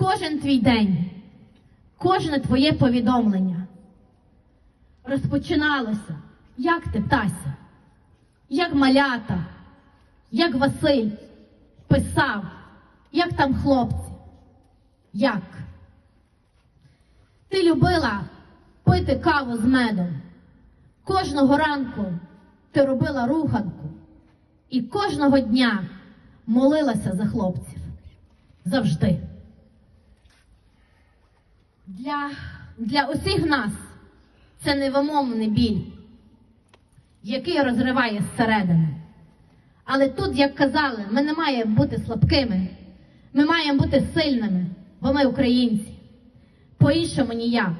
кожен твій день, кожне твоє повідомлення розпочиналося, як ти, Тася, як малята, як Василь писав, як там хлопці, як. Ти любила пити каву з медом. Кожного ранку ти робила руханку і кожного дня молилася за хлопців. Завжди. Для, для усіх нас це невимовний біль, який розриває зсередини. Але тут, як казали, ми не маємо бути слабкими, ми маємо бути сильними, бо ми українці. По-іншому ніяк.